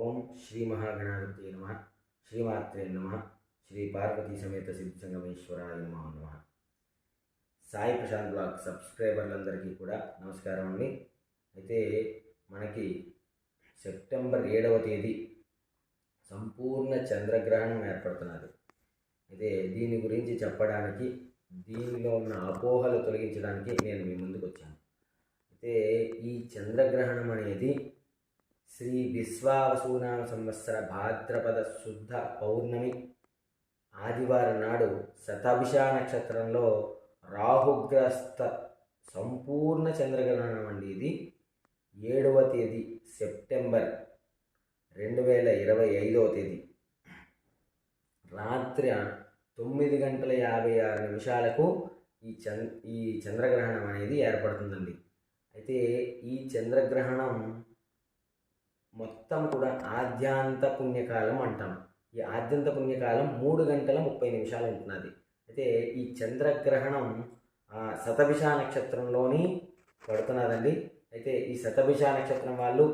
ఓం శ్రీ మహాగణాధిపతి నమ. శ్రీమాత్రే నమ. శ్రీ పార్వతీ సమేత సిద్ధసంగమేశ్వరాయ నమ నమ. సాయి ప్రశాంత్ బ్లాగ్ సబ్స్క్రైబర్లందరికీ కూడా నమస్కారం అండి. అయితే మనకి సెప్టెంబర్ ఏడవ తేదీ సంపూర్ణ చంద్రగ్రహణం ఏర్పడుతున్నది. అయితే దీని గురించి చెప్పడానికి దీనిలో ఉన్న అపోహలు తొలగించడానికి నేను మీ ముందుకు వచ్చాను అయితే ఈ చంద్రగ్రహణం అనేది శ్రీ విశ్వావసూనామ సంవత్సర భాద్రపద శుద్ధ పౌర్ణమి. ఆదివారం నాడు శతాభిష నక్షత్రంలో రాహుగ్రస్త సంపూర్ణ చంద్రగ్రహణం అండి ఇది. ఏడవ తేదీ సెప్టెంబర్ రెండు వేల ఇరవై ఐదవ తేదీ. రాత్రి తొమ్మిది గంటల యాభై ఆరు నిమిషాలకు ఈ చంద్ర ఈ చంద్రగ్రహణం అనేది ఏర్పడుతుందండి. అయితే ఈ చంద్రగ్రహణం మొత్తం కూడా ఆద్యాంత పుణ్యకాలం అంటాం. ఈ ఆద్యంత పుణ్యకాలం మూడు గంటల ముప్పై నిమిషాలు ఉంటున్నది. అయితే ఈ చంద్రగ్రహణం శతభిష నక్షత్రంలోని పడుతున్నదండి. అయితే ఈ శతభిష నక్షత్రం వాళ్ళు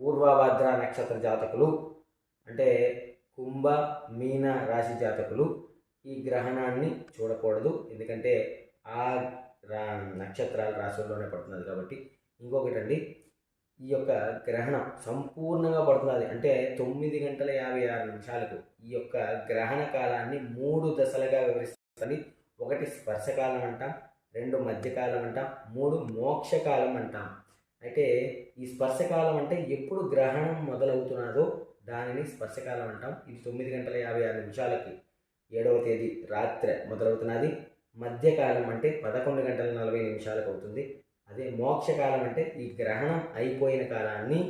పూర్వభద్ర నక్షత్ర జాతకులు అంటే కుంభ మీన రాశి జాతకులు ఈ గ్రహణాన్ని చూడకూడదు. ఎందుకంటే ఆ రా నక్షత్రాలు రాశుల్లోనే పడుతున్నది కాబట్టి. ఇంకొకటి అండి ఈ యొక్క గ్రహణం సంపూర్ణంగా పడుతున్నది. అంటే తొమ్మిది గంటల యాభై ఆరు నిమిషాలకు ఈ యొక్క గ్రహణ కాలాన్ని మూడు దశలుగా వివరిస్తుంది. ఒకటి స్పర్శకాలం అంటాం రెండు మధ్యకాలం అంటాం మూడు మోక్షకాలం అంటాం. అయితే ఈ స్పర్శకాలం అంటే ఎప్పుడు గ్రహణం మొదలవుతున్నదో దానిని స్పర్శకాలం అంటాం. ఇది తొమ్మిది గంటల యాభై ఆరు నిమిషాలకి ఏడవ తేదీ రాత్రి మొదలవుతున్నది. మధ్యకాలం అంటే పదకొండు గంటల నలభై నిమిషాలకు అవుతుంది. అదే మోక్షకాలం అంటే ఈ గ్రహణం అయిపోయిన కాలాన్ని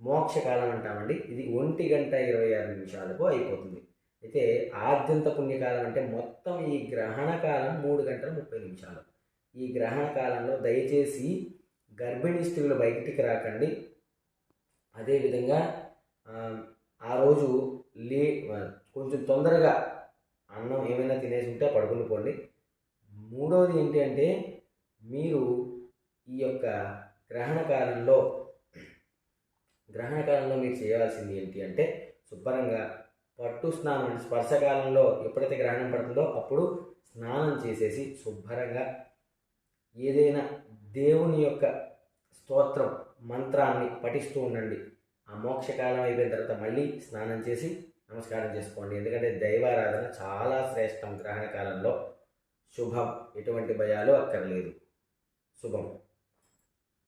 మోక్షకాలం అంటామండి. ఇది ఒంటి గంట ఇరవై ఆరు నిమిషాలకు అయిపోతుంది. అయితే ఆద్యంత పుణ్యకాలం అంటే మొత్తం ఈ గ్రహణ కాలం మూడు గంటల ముప్పై నిమిషాలు. ఈ గ్రహణ కాలంలో దయచేసి గర్భిణీ స్త్రీలు బయటికి రాకండి. అదేవిధంగా ఆ రోజు లే కొంచెం తొందరగా అన్నం ఏమైనా తినేసి ఉంటే పడుకుని పోండి. మూడవది ఏంటి అంటే మీరు ఈ యొక్క గ్రహణ కాలంలో గ్రహణ కాలంలో మీరు చేయాల్సింది ఏంటి అంటే శుభ్రంగా పట్టు స్నానం స్పర్శకాలంలో ఎప్పుడైతే గ్రహణం పడుతుందో అప్పుడు స్నానం చేసేసి శుభ్రంగా ఏదైనా దేవుని యొక్క స్తోత్రం మంత్రాన్ని పఠిస్తూ ఉండండి. ఆ మోక్షకాలం అయిపోయిన తర్వాత మళ్ళీ స్నానం చేసి నమస్కారం చేసుకోండి. ఎందుకంటే దైవారాధన చాలా శ్రేష్టం గ్రహణ కాలంలో. శుభం ఎటువంటి భయాలు అక్కర్లేదు. శుభం.